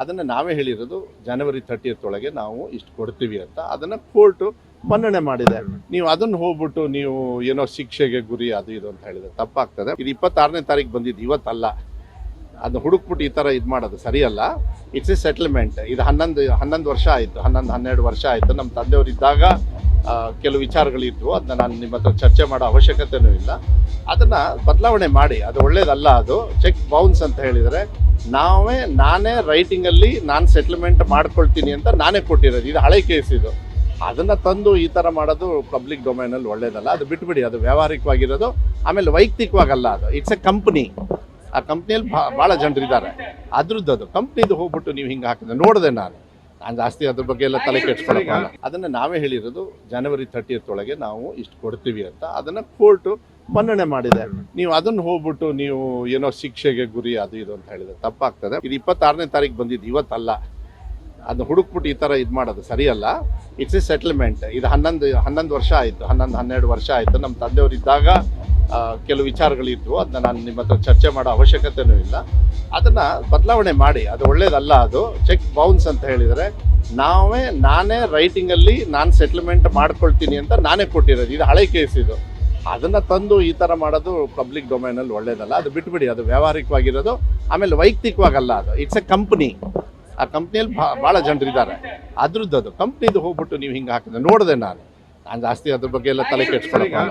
ಅದನ್ನು ನಾವೇ ಹೇಳಿರೋದು ಜನವರಿ ತರ್ಟಿಯತ್ ಒಳಗೆ ನಾವು ಇಷ್ಟು ಕೊಡ್ತೀವಿ ಅಂತ. ಅದನ್ನು ಕೋರ್ಟು ಮನ್ನಣೆ ಮಾಡಿದೆ. ನೀವು ಅದನ್ನು ಹೋಗ್ಬಿಟ್ಟು ನೀವು ಏನೋ ಶಿಕ್ಷೆಗೆ ಗುರಿ ಅದು ಇದು ಅಂತ ಹೇಳಿದ್ರೆ ತಪ್ಪಾಗ್ತದೆ. ಇದು ಇಪ್ಪತ್ತಾರನೇ ತಾರೀಕು ಬಂದಿದ್ದು ಇವತ್ತಲ್ಲ. ಅದನ್ನ ಹುಡುಕ್ಬಿಟ್ಟು ಈ ಥರ ಇದು ಮಾಡೋದು ಸರಿಯಲ್ಲ. ಇಟ್ಸ್ ಎ ಸೆಟಲ್ಮೆಂಟ್ ಇದು ಹನ್ನೊಂದು ಹನ್ನೊಂದು ವರ್ಷ ಆಯಿತು. ಹನ್ನೊಂದು ಹನ್ನೆರಡು ವರ್ಷ ಆಯಿತು. ನಮ್ಮ ತಂದೆಯವರು ಇದ್ದಾಗ ಆ, ಕೆಲವು ವಿಚಾರಗಳಿದ್ವು. ಅದನ್ನ ನಾನು ನಿಮ್ಮ ಹತ್ರ ಚರ್ಚೆ ಮಾಡೋ ಅವಶ್ಯಕತೆನೂ ಇಲ್ಲ. ಅದನ್ನು ಬದಲಾವಣೆ ಮಾಡಿ. ಅದು ಒಳ್ಳೇದಲ್ಲ ಅದು. ಚೆಕ್ ಬೌನ್ಸ್ ಅಂತ ಹೇಳಿದರೆ ನಾವೇ, ನಾನೇ ರೈಟಿಂಗಲ್ಲಿ ನಾನು ಸೆಟ್ಲ್ಮೆಂಟ್ ಮಾಡ್ಕೊಳ್ತೀನಿ ಅಂತ ನಾನೇ ಕೊಟ್ಟಿರೋದು. ಇದು ಹಳೆ ಕೇಸ್ ಇದು. ಅದನ್ನು ತಂದು ಈ ಥರ ಮಾಡೋದು ಪಬ್ಲಿಕ್ ಡೊಮೈನಲ್ಲಿ ಒಳ್ಳೇದಲ್ಲ. ಅದು ಬಿಟ್ಬಿಡಿ, ಅದು ವ್ಯಾವಹಾರಿಕವಾಗಿರೋದು. ಆಮೇಲೆ ವೈಯಕ್ತಿಕವಾಗಲ್ಲ ಅದು. ಇಟ್ಸ್ ಎ ಕಂಪ್ನಿ ಆ ಕಂಪ್ನಿಯಲ್ಲಿ ಭಾಳ ಜನರಿದ್ದಾರೆ. ಅದ್ರದ್ದು ಅದು. ಕಂಪ್ನಿದು ಹೋಗ್ಬಿಟ್ಟು ನೀವು ಹಿಂಗೆ ಹಾಕಿದ್ರೆ ನೋಡಿದೆ ನಾನು. ನಾನು ಜಾಸ್ತಿ ಅದ್ರ ಬಗ್ಗೆ ಎಲ್ಲ ತಲೆ ಕೆಡ್ಸ್ಕೊಳಕ್ಕಲ್ಲ ಅದನ್ನು ನಾವೇ ಹೇಳಿರೋದು ಜನವರಿ ಒಳಗೆ ನಾವು ಇಷ್ಟು ಕೊಡ್ತೀವಿ ಅಂತ ಅದನ್ನು ಕೋರ್ಟು ಮನ್ನಣೆ ಮಾಡಿದೆ. ನೀವು ಅದನ್ನು ಹೋಗ್ಬಿಟ್ಟು ನೀವು ಏನೋ ಶಿಕ್ಷೆಗೆ ಗುರಿ ಅದು ಇದು ಅಂತ ಹೇಳಿದ್ರೆ ತಪ್ಪಾಗ್ತದೆ. ಇದು ಇಪ್ಪತ್ತಾರನೇ ತಾರೀಕು ಬಂದಿದ್ದು ಇವತ್ತಲ್ಲ. ಅದನ್ನ ಹುಡುಕ್ಬಿಟ್ಟು ಈ ಥರ ಇದು ಮಾಡೋದು ಸರಿಯಲ್ಲ. ಇಟ್ಸ್ ಎ ಸೆಟಲ್ಮೆಂಟ್ ಇದು ಹನ್ನೊಂದು ಹನ್ನೊಂದು ವರ್ಷ ಆಯಿತು ಹನ್ನೊಂದು ಹನ್ನೆರಡು ವರ್ಷ ಆಯಿತು. ನಮ್ಮ ತಂದೆಯವರು ಇದ್ದಾಗ ಕೆಲವು ವಿಚಾರಗಳಿದ್ವು. ಅದನ್ನ ನಾನು ನಿಮ್ಮ ಹತ್ರ ಚರ್ಚೆ ಮಾಡೋ ಅವಶ್ಯಕತೆನೂ ಇಲ್ಲ. ಅದನ್ನ ಬದಲಾವಣೆ ಮಾಡಿ ಅದು ಒಳ್ಳೇದಲ್ಲ ಅದು ಚೆಕ್ ಬೌನ್ಸ್ ಅಂತ ಹೇಳಿದರೆ ನಾವೇ ನಾನೇ ರೈಟಿಂಗಲ್ಲಿ ನಾನು ಸೆಟ್ಲ್ಮೆಂಟ್ ಮಾಡ್ಕೊಳ್ತೀನಿ ಅಂತ ನಾನೇ ಕೊಟ್ಟಿರೋದು. ಇದು ಹಳೆ ಕೇಸ್ ಇದು. ಅದನ್ನ ತಂದು ಈ ಥರ ಮಾಡೋದು ಪಬ್ಲಿಕ್ ಡೊಮೈನಲ್ಲಿ ಒಳ್ಳೇದಲ್ಲ. ಅದು ಬಿಟ್ಬಿಡಿ ಅದು ವ್ಯಾವಹಾರಿಕವಾಗಿರೋದು. ಆಮೇಲೆ ವೈಯಕ್ತಿಕವಾಗಲ್ಲ ಅದು. ಇಟ್ಸ್ ಎ ಕಂಪ್ನಿ ಆ ಕಂಪ್ನಿಯಲ್ಲಿ ಭಾಳ ಜನರಿದ್ದಾರೆ. ಅದ್ರದ್ದು ಅದು ಕಂಪ್ನಿದು ಹೋಗ್ಬಿಟ್ಟು ನೀವು ಹಿಂಗೆ ಹಾಕಿದ್ರೆ ನೋಡಿದೆ ನಾನು. ನಾನು ಜಾಸ್ತಿ ಅದ್ರ ಬಗ್ಗೆ ಎಲ್ಲ ತಲೆ ಕೆಡ್ಸ್ಕೊಳಕ್ಕಲ್ಲ